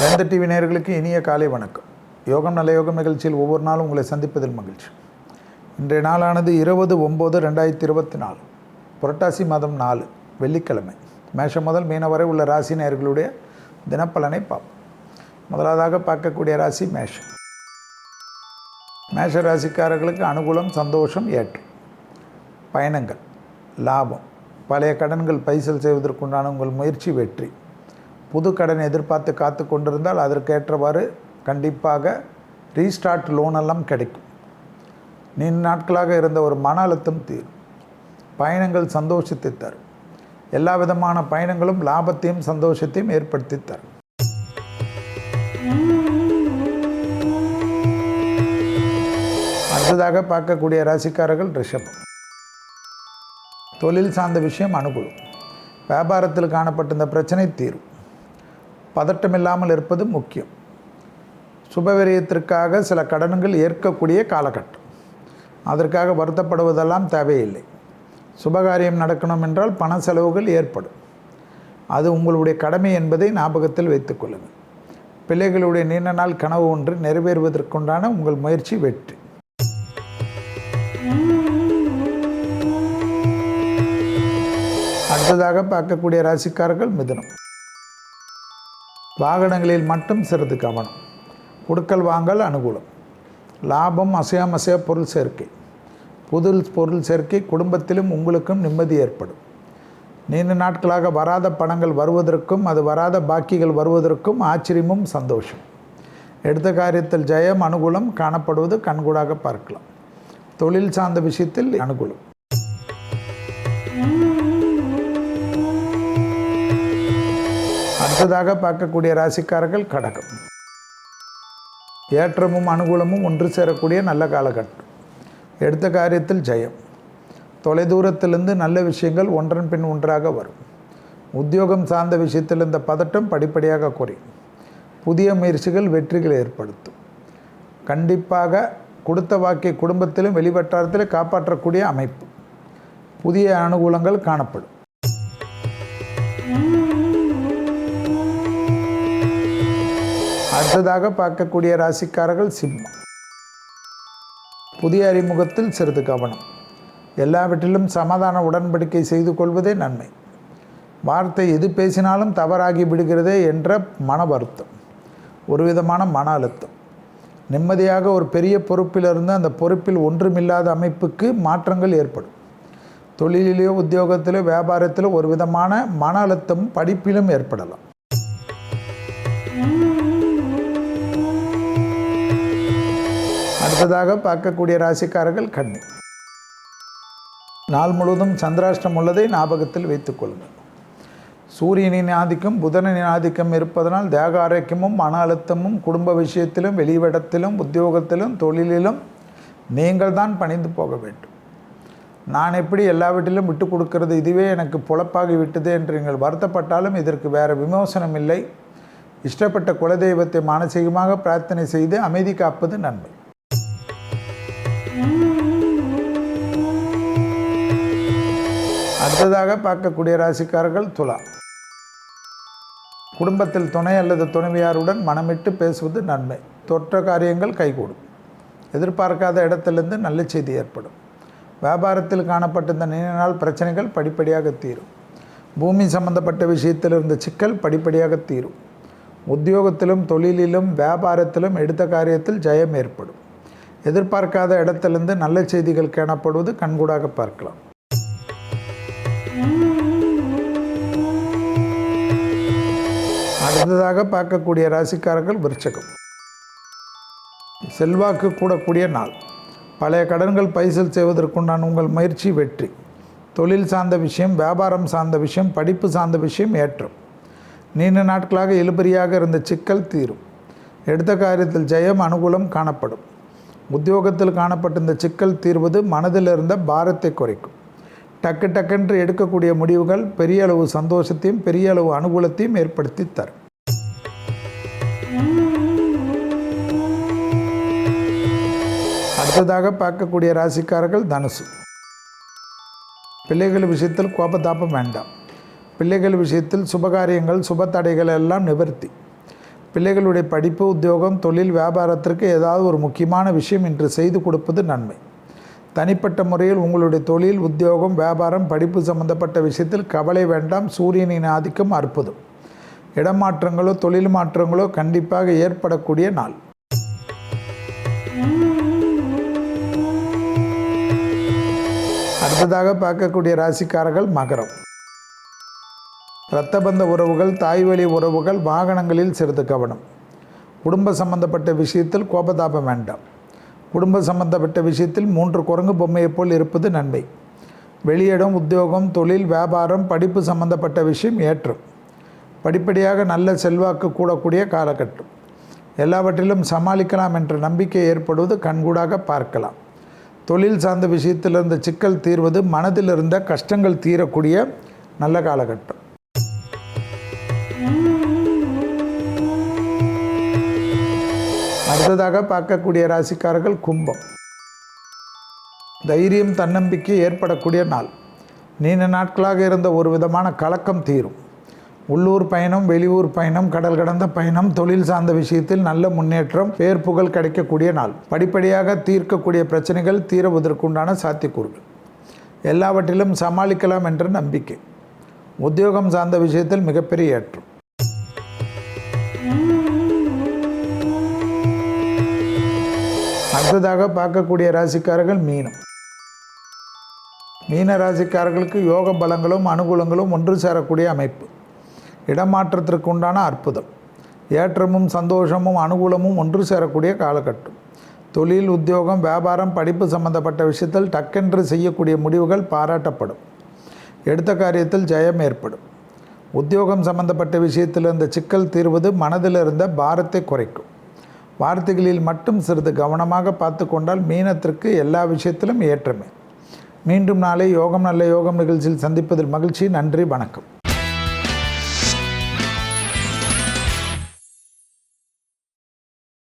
வேந்த TV நேயர்களுக்கு இனிய காலை வணக்கம். யோகம் நல்ல யோகம் நிகழ்ச்சியில் ஒவ்வொரு நாளும் உங்களை சந்திப்பதில் மகிழ்ச்சி. இன்றைய நாளானது இருபது ஒம்பது ரெண்டாயிரத்தி இருபத்தி நாலு. புரட்டாசி மாதம் நாலு வெள்ளிக்கிழமை. மேஷம் முதல் மீன வரை உள்ள ராசி நேயர்களுடைய தினப்பலனை பார்ப்போம். முதலாவதாக பார்க்கக்கூடிய ராசி மேஷம். மேஷ ராசிக்காரர்களுக்கு அனுகூலம் சந்தோஷம் ஏற்றம். பயணங்கள் லாபம். பழைய கடன்கள் பைசல் செய்வதற்குண்டான உங்கள் முயற்சி வெற்றி. புது கடன் எதிர்பார்த்து காத்து கொண்டிருந்தால் அதற்கேற்றவாறு கண்டிப்பாக ரீஸ்டார்ட் லோன் எல்லாம் கிடைக்கும். நீண்ட நாட்களாக இருந்த ஒரு மன அழுத்தம் தீரும். பயணங்கள் சந்தோஷத்தை தரும் எல்லா விதமான பயணங்களும் லாபத்தையும் சந்தோஷத்தையும் ஏற்படுத்தி தரும் அடுத்ததாக பார்க்கக்கூடிய ராசிக்காரர்கள் ரிஷபம். தொழில் சார்ந்த விஷயம் அனுகூலம். வியாபாரத்தில் காணப்பட்டிருந்த பிரச்சனை தீரும். பதட்டமில்லாமல் இருப்பது முக்கியம். சுபவிரயத்திற்காக சில கடன்கள் ஏற்கக்கூடிய காலகட்டம். அதற்காக வருத்தப்படுவதெல்லாம் தேவையில்லை. சுபகாரியம் நடக்கணும் என்றால் பண செலவுகள் ஏற்படும். அது உங்களுடைய கடமை என்பதை ஞாபகத்தில் வைத்துக்கொள்ளுங்கள் பிள்ளைகளுடைய நீண்ட நாள் கனவு ஒன்று நிறைவேறுவதற்குண்டான உங்கள் முயற்சி வெற்றி. அடுத்ததாக பார்க்கக்கூடிய ராசிக்காரர்கள் மிதனம். வாகனங்களில் மட்டும் சிறிது கவனம். கொடுக்கல் வாங்கல் அனுகூலம். லாபம் அசையாமசைய பொருள் சேர்க்கை. புது பொருள் சேர்க்கை குடும்பத்திலும் உங்களுக்கும் நிம்மதி ஏற்படும். நீண்ட நாட்களாக வராத பணங்கள் வருவதற்கும் அது வராத பாக்கிகள் வருவதற்கும் ஆச்சரியமும் சந்தோஷம். எடுத்த காரியத்தில் ஜெயம் அனுகூலம் காணப்படுவது கண்கூடாக பார்க்கலாம். தொழில் சார்ந்த விஷயத்தில் அனுகூலம். அடுத்ததாக பார்க்கக்கூடிய ராசிக்காரர்கள் கடகம். ஏற்றமும் அனுகூலமும் ஒன்று சேரக்கூடிய நல்ல காலகட்டம். எடுத்த காரியத்தில் ஜெயம். தொலைதூரத்திலிருந்து நல்ல விஷயங்கள் ஒன்றன் பின் ஒன்றாக வரும். உத்தியோகம் சார்ந்த விஷயத்தில் இந்த பதட்டம் படிப்படியாக குறையும். புதிய முயற்சிகள் வெற்றிகளை ஏற்படுத்தும். கண்டிப்பாக கொடுத்த வாக்கை குடும்பத்திலும் வெளிவட்டாரத்திலும் காப்பாற்றக்கூடிய அமைப்பு. புதிய அனுகூலங்கள் காணப்படும். அடுத்ததாக பார்க்கக்கூடிய ராசிக்காரர்கள் சிம்மம். புதிய அறிமுகத்தில் சிறிது கவனம். எல்லாவற்றிலும் சமாதான உடன்படிக்கை செய்து கொள்வதே நன்மை. வார்த்தை எது பேசினாலும் தவறாகி விடுகிறதே என்ற மன வருத்தம். ஒரு விதமான மன அழுத்தம். நிம்மதியாக ஒரு பெரிய பொறுப்பிலிருந்து அந்த பொறுப்பில் ஒன்றுமில்லாத அமைப்புக்கு மாற்றங்கள் ஏற்படும். தொழிலிலேயோ உத்தியோகத்திலோ வியாபாரத்திலோ ஒரு விதமான மன அழுத்தம் படிப்பிலும் ஏற்படலாம். அடுத்ததாக பார்க்கக்கூடிய ராசிக்காரர்கள் கன்னி நாள் முழுவதும் சந்திராஷ்டம் உள்ளதை ஞாபகத்தில் வைத்துக்கொள்ளுங்கள் சூரியனின் ஆதிக்கம் புதனின் ஆதிக்கம் இருப்பதனால் தேக ஆரோக்கியமும் மன அழுத்தமும் குடும்ப விஷயத்திலும் வெளிவிடத்திலும் உத்தியோகத்திலும் தொழிலிலும் நீங்கள் தான் பணிந்து போக வேண்டும். நான் எப்படி எல்லாவற்றிலும் விட்டு கொடுக்கிறது இதுவே எனக்கு பொழப்பாகி விட்டது என்று நீங்கள் வருத்தப்பட்டாலும் இதற்கு வேறு விமோசனம் இல்லை. இஷ்டப்பட்ட குலதெய்வத்தை மானசீகமாக பிரார்த்தனை செய்து அமைதி காப்பது நன்மை. அடுத்ததாக பார்க்கக்கூடிய ராசிக்காரர்கள் துலா. குடும்பத்தில் துணை அல்லது துணைவியாருடன் மனமிட்டு பேசுவது நன்மை. தொற்ற காரியங்கள் கைகூடும். எதிர்பார்க்காத இடத்திலிருந்து நல்ல செய்தி ஏற்படும். வியாபாரத்தில் காணப்பட்டிருந்த நீண்ட நாள் பிரச்சனைகள் படிப்படியாக தீரும். பூமி சம்பந்தப்பட்ட விஷயத்தில் இருந்த சிக்கல் படிப்படியாக தீரும். உத்தியோகத்திலும் தொழிலிலும் வியாபாரத்திலும் எடுத்த காரியத்தில் ஜெயம் ஏற்படும். எதிர்பார்க்காத இடத்திலிருந்து நல்ல செய்திகள் காணப்படுவது கண்கூடாக பார்க்கலாம். அடுத்ததாக பார்க்கக்கூடிய ராசிக்காரர்கள் விருச்சகம். செல்வாக்கு கூடக்கூடிய நாள். பழைய கடன்கள் பைசல் செய்வதற்குண்டான உங்கள் முயற்சி வெற்றி. தொழில் சார்ந்த விஷயம் வியாபாரம் சார்ந்த விஷயம் படிப்பு சார்ந்த விஷயம் ஏற்றம். நீண்ட நாட்களாக இழுபறியாக இருந்த சிக்கல் தீரும். எடுத்த காரியத்தில் ஜெயம் அனுகூலம் காணப்படும். உத்தியோகத்தில் காணப்பட்டிருந்த சிக்கல் தீர்வது மனதில் இருந்த பாரத்தை குறைக்கும். டக்கு டக்கென்று எடுக்கக்கூடிய முடிவுகள் பெரிய அளவு சந்தோஷத்தையும் பெரிய அளவு அனுகூலத்தையும் ஏற்படுத்தி தரும். அடுத்ததாக பார்க்கக்கூடிய ராசிக்காரர்கள் தனுசு. பிள்ளைகள் விஷயத்தில் கோபத்தாப்பம் வேண்டாம். பிள்ளைகள் விஷயத்தில் சுபகாரியங்கள் சுப தடைகள் எல்லாம் நிவர்த்தி. பிள்ளைகளுடைய படிப்பு உத்தியோகம் தொழில் வியாபாரத்திற்கு ஏதாவது ஒரு முக்கியமான விஷயம் இன்று செய்து கொடுப்பது நன்மை. தனிப்பட்ட முறையில் உங்களுடைய தொழில் உத்தியோகம் வியாபாரம் படிப்பு சம்பந்தப்பட்ட விஷயத்தில் கவலை வேண்டாம். சூரியனின் ஆதிக்கம் அற்புதம். இடமாற்றங்களோ தொழில் மாற்றங்களோ கண்டிப்பாக ஏற்படக்கூடிய நாள். அடுத்ததாக பார்க்கக்கூடிய ராசிக்காரர்கள் மகரம். இரத்தபந்த உறவுகள் தாய்வழி உறவுகள் வாகனங்களில் சிறிது கவனம். குடும்ப சம்பந்தப்பட்ட விஷயத்தில் கோபதாபம் வேண்டாம். குடும்ப சம்பந்தப்பட்ட விஷயத்தில் மூன்று குரங்கு பொம்மையைப் போல் இருப்பது நன்மை. வெளியிடம் உத்தியோகம் தொழில் வியாபாரம் படிப்பு சம்பந்தப்பட்ட விஷயம் ஏற்றம். படிப்படியாக நல்ல செல்வாக்கு கூடக்கூடிய காலகட்டம். எல்லாவற்றிலும் சமாளிக்கலாம் என்ற நம்பிக்கை ஏற்படுவது கண்கூடாக பார்க்கலாம். தொழில் சார்ந்த விஷயத்தில் இருந்த சிக்கல் தீர்வது மனதில் இருந்த கஷ்டங்கள் தீரக்கூடிய நல்ல காலகட்டம். அடுத்ததாக பார்க்கக்கூடிய ராசிக்காரர்கள் கும்பம். தைரியம் தன்னம்பிக்கை ஏற்படக்கூடிய நாள். நீண்ட நாட்களாக இருந்த ஒரு விதமான கலக்கம் தீரும். உள்ளூர் பயணம் வெளியூர் பயணம் கடல் கடந்த பயணம் தொழில் சார்ந்த விஷயத்தில் நல்ல முன்னேற்றம் பேர் புகழ் கிடைக்கக்கூடிய நாள். படிப்படியாக தீர்க்கக்கூடிய பிரச்சனைகள் தீரவதற்குண்டான சாத்தியக்கூறுகள். எல்லாவற்றிலும் சமாளிக்கலாம் என்ற நம்பிக்கை. உத்தியோகம் சார்ந்த விஷயத்தில் மிகப்பெரிய ஏற்றம். அடுத்ததாக பார்க்கக்கூடிய ராசிக்காரர்கள் மீனம். மீன ராசிக்காரர்களுக்கு யோக பலங்களும் அனுகூலங்களும் ஒன்று சேரக்கூடிய அமைப்பு. இடமாற்றத்திற்கு உண்டான அற்புதம். ஏற்றமும் சந்தோஷமும் அனுகூலமும் ஒன்று சேரக்கூடிய காலகட்டம். தொழில் உத்தியோகம் வியாபாரம் படிப்பு சம்பந்தப்பட்ட விஷயத்தில் டக்கென்று செய்யக்கூடிய முடிவுகள் பாராட்டப்படும். எடுத்த காரியத்தில் ஜெயம் ஏற்படும். உத்தியோகம் சம்பந்தப்பட்ட விஷயத்தில் இருந்த சிக்கல் தீர்வது மனதில் இருந்த பாரத்தை குறைக்கும். வார்த்தைகளில் மட்டும் சிறிது கவனமாக பார்த்து கொண்டால் மீனத்திற்கு எல்லா விஷயத்திலும் ஏற்றமே. மீண்டும் நாளை யோகம் நல்ல யோகம் நிகழ்ச்சியில் சந்திப்பதில் மகிழ்ச்சி. நன்றி வணக்கம்.